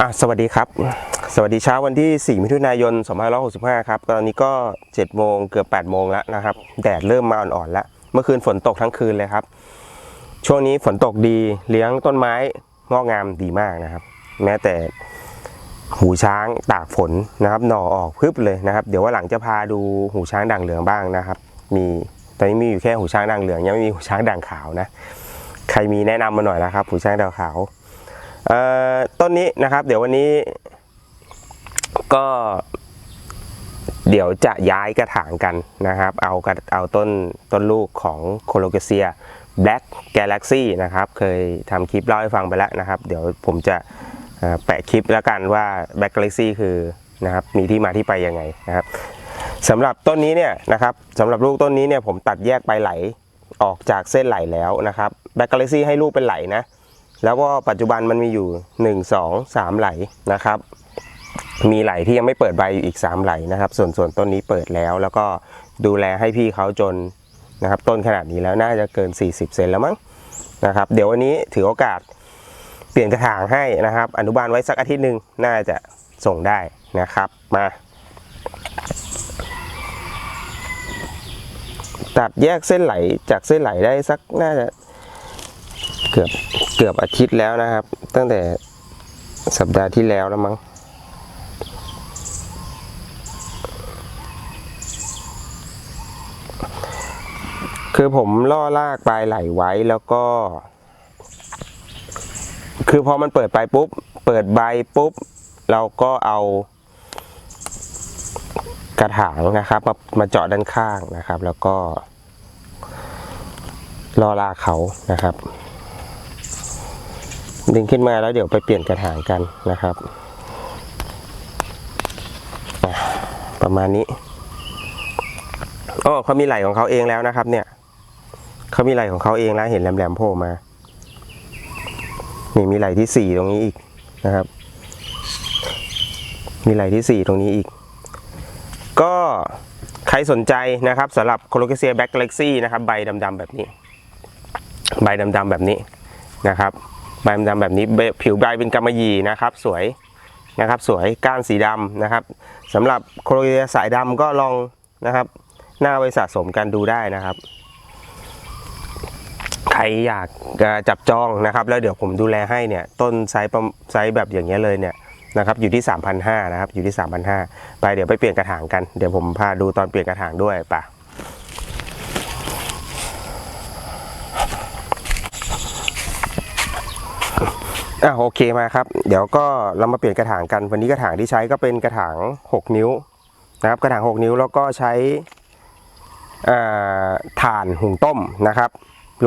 อะสวัสดีครับ สวัสดีเช้าวันที่ 4 มิถุนายน 2565 ครับ ตอนนี้ก็ 7 โมงเกือบ 8 โมงแล้วนะครับ แดดเริ่มมาอ่อนๆแล้ว เมื่อคืนฝนตกทั้งคืนเลยครับ ช่วงนี้ฝนตกดีเลี้ยงต้นไม้งอกงามดีมากนะครับ แม้แต่หูช้างตากฝนนะครับ หน่อออกพึบเลยนะครับ เดี๋ยวว่าหลังจะพาดูหูช้างด่างเหลืองบ้างนะครับ มีตอนนี้มีอยู่แค่หูช้างด่างเหลืองยังไม่มีหูช้างด่างขาวนะ ใครมีแนะนำมาหน่อยนะครับ หูช้างด่างขาว ต้นนี้นะครับ เดี๋ยววันนี้ก็ เดี๋ยวจะย้ายกระถางกันนะครับ เอากระเอาต้นต้นลูกของโคโลเกเซีย Black Galaxy นะครับ เคยทำคลิปเล่าให้ฟังไปแล้วนะครับ เดี๋ยวผมจะแปะคลิปแล้วกันว่า Black Galaxy คือนะครับมีที่มาที่ไปยังไงนะครับสำหรับต้นนี้เนี่ยนะครับสำหรับลูกต้นนี้เนี่ยผมตัดแยกปลายไหลออกจากเส้นไหลแล้วนะครับ Black Galaxy ให้ลูกเป็นไหลนะ แล้วก็ปัจจุบันมันมีอยู่ 1 2 3 ไหลนะครับ มีไหลที่ยังไม่เปิดใบอยู่อีก 3 ไหลนะครับ ส่วนส่วนต้นนี้เปิดแล้ว แล้วก็ดูแลให้พี่เขาจนนะครับ ต้นขนาดนี้แล้วน่าจะเกิน 40 เซนแล้วมั้งนะครับ เดี๋ยววันนี้ถือโอกาสเปลี่ยนกระถางให้นะครับ อนุบาลไว้สักอาทิตย์หนึ่งน่าจะส่งได้นะครับมาตัดแยกเส้นไหลจากเส้นไหลได้สักน่าจะเกือบ เกือบอาทิตย์แล้วนะครับ ตั้งแต่สัปดาห์ที่แล้วแล้วมั้งคือผมล่อลากปลายไหลไว้แล้วก็ คือพอมันเปิดไปปุ๊บ เปิดใบปุ๊บ เราก็เอากระถางนะครับมามาเจาะด้านข้างนะครับ แล้วก็ล่อลากเขานะครับ ดึงขึ้นมาแล้วเดี๋ยวไปเปลี่ยนกระถางกันนะครับ ประมาณนี้โอ้เขามีไหลของเขาเองแล้วนะครับ เนี่ยเขามีไหลของเขาเองแล้วเห็นแหลมๆโผล่มา นี่มีไหลที่สี่ตรงนี้อีกนะครับ มีไหลที่สี่ตรงนี้อีก ก็ใครสนใจนะครับสำหรับโคโลเกเซียแบ็กกาแล็กซี่นะครับ ใบดำๆแบบนี้ ใบดำๆแบบนี้นะครับ ใบดำแบบนี้ผิวใบเป็นกำมะหยี่นะครับ สวยนะครับ สวยก้านสีดำนะครับสำหรับโคโลเซียสายดำก็ลองนะครับหน้าไว้สะสมกันดูได้นะครับใครอยากจับจองนะครับแล้วเดี๋ยวผมดูแลให้เนี่ยต้นไซส์ไซส์แบบอย่างเงี้ยเลยเนี่ยนะครับอยู่ที่ 3,500นะครับอยู่ที่ 3,500ไปเดี๋ยวไปเปลี่ยนกระถางกันเดี๋ยวผมพาดูตอนเปลี่ยนกระถางด้วยป่ะ อะโอเคมาครับ เดี๋ยวก็เรามาเปลี่ยนกระถางกัน วันนี้กระถางที่ใช้ก็เป็นกระถาง 6 นิ้วนะครับ กระถาง 6 นิ้วแล้วก็ใช้อ่าถ่านหุงต้มนะครับ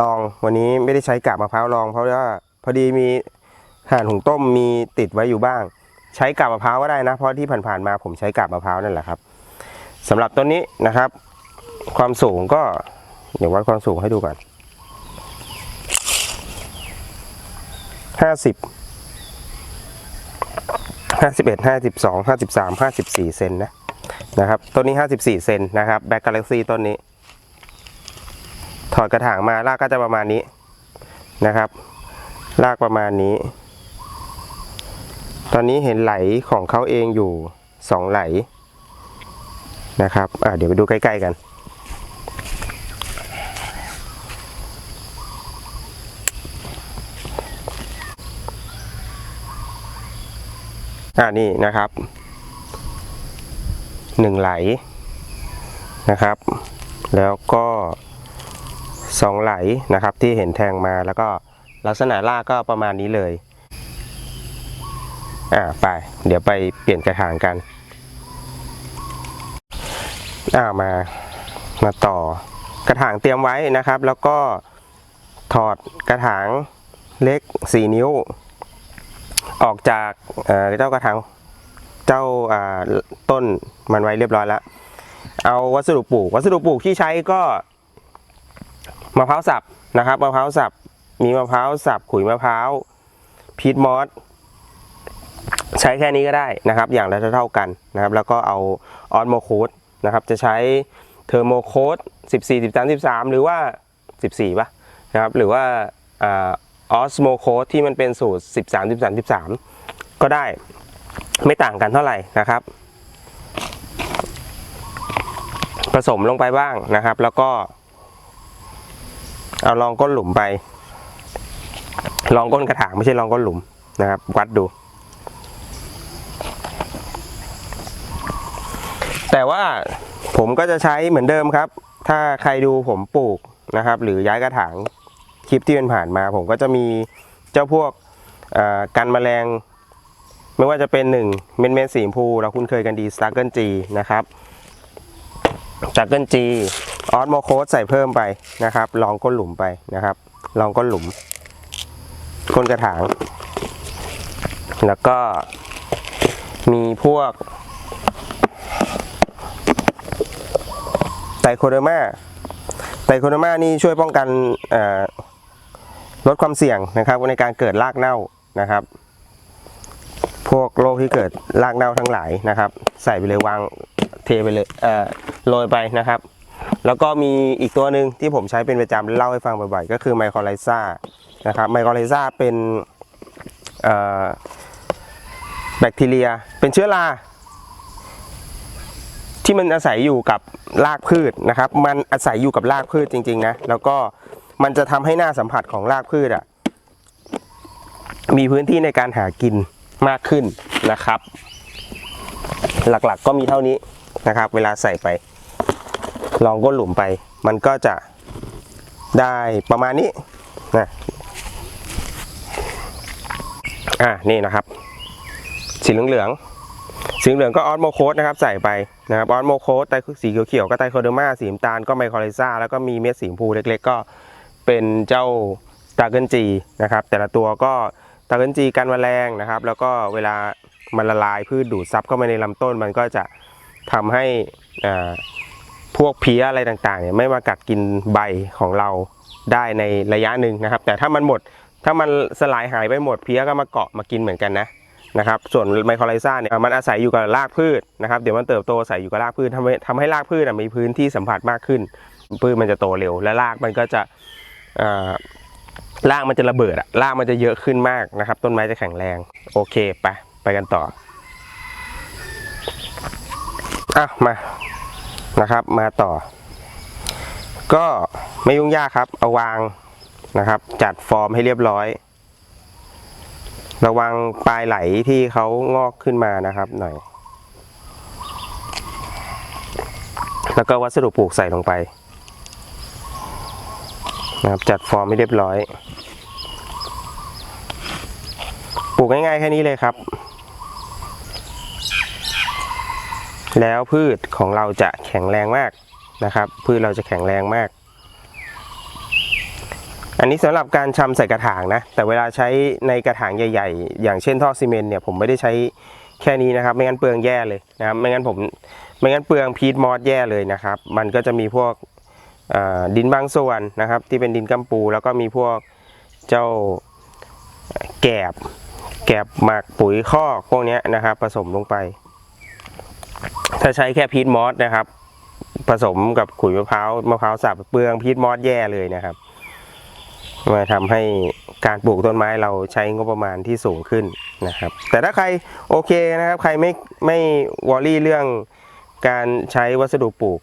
ลองวันนี้ไม่ได้ใช้กาบมะพร้าวลอง เพราะว่าพอดีมีถ่านหุงต้มมีติดไว้อยู่บ้าง ใช้กาบมะพร้าวก็ได้นะ เพราะที่ผ่านๆมาผมใช้กาบมะพร้าวนั่นแหละครับสำหรับต้นนี้นะครับ ความสูงก็เดี๋ยววัดความสูงให้ดูก่อน ห้าสิบห้าสิบเอ็ดห้าสิบสองห้าสิบสามห้าสิบสี่เซนนะนะครับต้นนี้ห้าสิบสี่เซนนะครับแบ็กกาแล็กซี่ต้นนี้ ถอดกระถางมารากก็จะประมาณนี้นะครับ รากประมาณนี้ ตอนนี้เห็นไหลของเขาเองอยู่สองไหลนะครับเดี๋ยวไปดูใกล้ ๆ กัน อ่านี่นะครับหนึ่งไหลนะครับ แล้วก็สองไหลนะครับที่เห็นแทงมาแล้วก็ลักษณะรากก็ประมาณนี้เลยอ่าไปเดี๋ยวไปเปลี่ยนกระถางกันอ่ามามาต่อกระถางเตรียมไว้นะครับ แล้วก็ถอดกระถางเล็ก 4 นิ้ว ออกจากเจ้ากระถางเจ้าต้นมันไว้เรียบร้อยแล้ว เอาวัสดุปลูก วัสดุปลูกที่ใช้ก็มะพร้าวสับนะครับมะพร้าวสับมีมะพร้าวสับขุยมะพร้าวพีทมอสใช้แค่นี้ก็ได้นะครับ อย่างละเท่ากันนะครับ แล้วก็เอาออนโมโคดนะครับ จะใช้เทอร์โมโคด14 13 13 หรือว่า 14ป่ะนะครับ หรือว่า ออสโมโคดที่มันเป็นสูตร 13 13 13 ก็ได้ไม่ต่างกันเท่าไหร่นะครับ ผสมลงไปบ้างนะครับ แล้วก็ เอาลองก้นหลุมไป ลองก้นกระถางไม่ใช่ลองก้นหลุมนะครับ วัดดู แต่ว่าผมก็จะใช้เหมือนเดิมครับ ถ้าใครดูผมปลูกนะครับ หรือย้ายกระถาง คลิปที่เป็นผ่านมา ผมก็จะมีเจ้าพวกกันแมลง ไม่ว่าจะเป็นหนึ่งเมนเมนสีชมพู เราคุ้นเคยกันดีสตาร์เกิลจีนะครับสตาร์เกิลจีออสโมโคสใส่เพิ่มไปนะครับลองก้นหลุมไปนะครับลองก้นหลุมก้นกระถาง แล้วก็มีพวกไตโคเดมาไตโคเดมานี่ช่วยป้องกันอ่อ ลดความเสี่ยงนะครับในการเกิดรากเน่านะครับ พวกโรคที่เกิดรากเน่าทั้งหลายนะครับ ใส่ไปเลยวางเทไปเลยเอ่อโรยไปนะครับ แล้วก็มีอีกตัวหนึ่งที่ผมใช้เป็นประจำเล่าให้ฟังบ่อยๆก็คือไมโครไลซ่านะครับไมโครไลซ่าเป็นแบคทีเรียเป็นเชื้อราที่มันอาศัยอยู่กับรากพืชนะครับ มันอาศัยอยู่กับรากพืชจริงๆนะแล้วก็ มันจะทำให้หน้าสัมผัสของรากพืชอะมีพื้นที่ในการหากินมากขึ้นนะครับ หลักๆก็มีเท่านี้นะครับ เวลาใส่ไป ลองก้นหลุมไป มันก็จะได้ประมาณนี้นะอะนี่นะครับ สีเหลืองๆสีเหลืองก็ออสโมโคสนะครับ ใส่ไปนะครับออสโมโคสไตสีเขียวๆก็ไตโคเดอร์มาสีน้ำตาลก็ไมโครไลซ่าแล้วก็มีเม็ดสีชมพูเล็ก ๆ ก็ เป็นเจ้าตาเกิลจีนะครับ แต่ละตัวก็ตาเกิลจีกันแมลงนะครับ แล้วก็เวลามันละลายพืชดูดซับเข้ามาในลำต้น มันก็จะทำให้พวกเพี้ยอะไรต่างๆเนี่ยไม่มากัดกินใบของเราได้ในระยะหนึ่งนะครับ แต่ถ้ามันหมดถ้ามันสลายหายไปหมดเพี้ยก็มาเกาะมากินเหมือนกันนะนะครับส่วนไมโครไลซ่าเนี่ยมันอาศัยอยู่กับรากพืชนะครับเดี๋ยวมันเติบโตอาศัยอยู่กับรากพืชทำให้ทำให้รากพืชอะมีพื้นที่สัมผัสมากขึ้นพืชมันจะโตเร็วและรากมันก็จะ รากมันจะระเบิดอะรากมันจะเยอะขึ้นมากนะครับ ต้นไม้จะแข็งแรง โอเคไปไปกันต่ออะมานะครับ มาต่อ ก็ไม่ยุ่งยากครับ เอาวางนะครับ จัดฟอร์มให้เรียบร้อย ระวังปลายไหลที่เขางอกขึ้นมานะครับหน่อย แล้วก็วัสดุปลูกใส่ลงไป นะครับจัดฟอร์มให้เรียบร้อย ปลูกง่ายๆแค่นี้เลยครับ แล้วพืชของเราจะแข็งแรงมากนะครับ พืชเราจะแข็งแรงมาก อันนี้สำหรับการชำใส่กระถางนะ แต่เวลาใช้ในกระถางใหญ่ ๆ อย่างเช่นท่อซีเมนต์เนี่ยผมไม่ได้ใช้แค่นี้นะครับ ไม่งั้นเปลืองแย่เลยนะครับไม่งั้นผมไม่งั้นเปลืองพีทมอสแย่เลยนะครับ มันก็จะมีพวก ดินบางส่วนนะครับ ที่เป็นดินกัมปู แล้วก็มีพวกเจ้าแกบ แกบหมักปุ๋ยคอกพวกนี้นะครับ ผสมลงไป ถ้าใช้แค่พีทมอสนะครับ ผสมกับขุยมะพร้าวมะพร้าวสับเปลืองพีทมอสแย่เลยนะครับมาทำให้การปลูกต้นไม้เราใช้งบประมาณที่สูงขึ้นนะครับ แต่ถ้าใครโอเคนะครับ ใครไม่ไม่วอรี่เรื่องการใช้วัสดุปลูก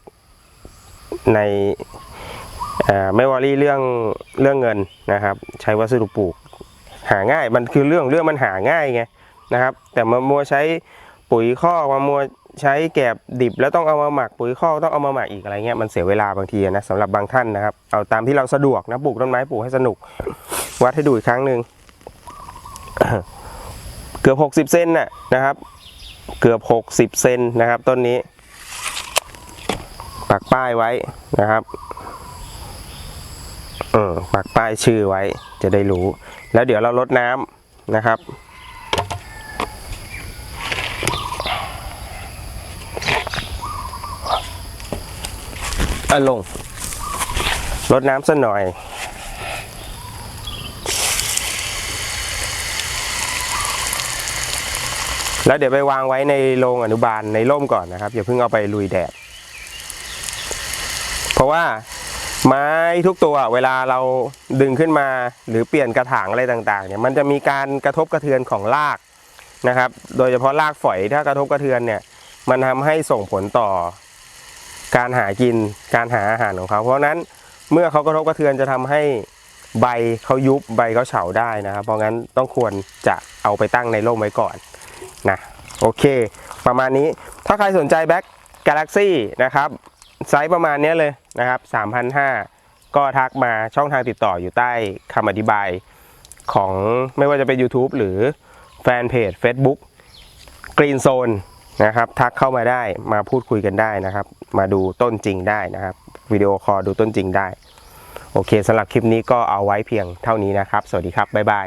ในไม่วอรี่เรื่องเรื่องเงินนะครับ ใช้วัสดุปลูกหาง่ายมันคือเรื่องเรื่องมันหาง่ายไงนะครับ แต่มามัวใช้ปุ๋ยคอมามัวใช้แกบดิบแล้วต้องเอามาหมักปุ๋ยคอต้องเอามาหมักอีกอะไรเงี้ยมันเสียเวลาบางทีนะสำหรับบางท่านนะครับเอาตามที่เราสะดวกนะปลูกต้นไม้ปลูกให้สนุก วัดให้ดูอีกครั้งหนึ่งเกือบหกสิบเซนน่ะนะครับ เกือบหกสิบเซนนะครับต้นนี้ ปักป้ายไว้นะครับเออปักป้ายชื่อไว้จะได้รู้ แล้วเดี๋ยวเราลดน้ำนะครับ อะลงลดน้ำสักหน่อยแล้วเดี๋ยวไปวางไว้ในโรงอนุบาลในร่มก่อนนะครับอย่าเพิ่งเอาไปลุยแดด ราะว่าไม้ทุกตัวเวลาเราดึงขึ้นมาหรือเปลี่ยนกระถางอะไรต่างๆเนี่ยมันจะมีการกระทบกระเทือนของรากนะครับ โดยเฉพาะรากฝอยถ้ากระทบกระเทือนเนี่ยมันทำให้ส่งผลต่อ การหากินการหาอาหารของเขา เพราะนั้นเมื่อเขากระทบกระเทือนจะทำให้ใบเขายุบใบเขาเฉาได้นะครับ เพราะงั้นต้องควรจะเอาไปตั้งในร่มไว้ก่อนนะโอเค ประมาณนี้ถ้าใครสนใจแบ็คกาแล็กซี่นะครับ ไซส์ประมาณนี้เลยนะครับ3,500 ก็ทักมาช่องทางติดต่ออยู่ใต้คำอธิบายของไม่ว่าจะเป็น YouTube หรือแฟนเพจ Facebook Green Zone นะครับ ทักเข้ามาได้มาพูดคุยกันได้นะครับ มาดูต้นจริงได้นะครับวิดีโอคอลดูต้นจริงได้ โอเคสำหรับคลิปนี้ก็เอาไว้เพียงเท่านี้นะครับ สวัสดีครับ บ๊ายบาย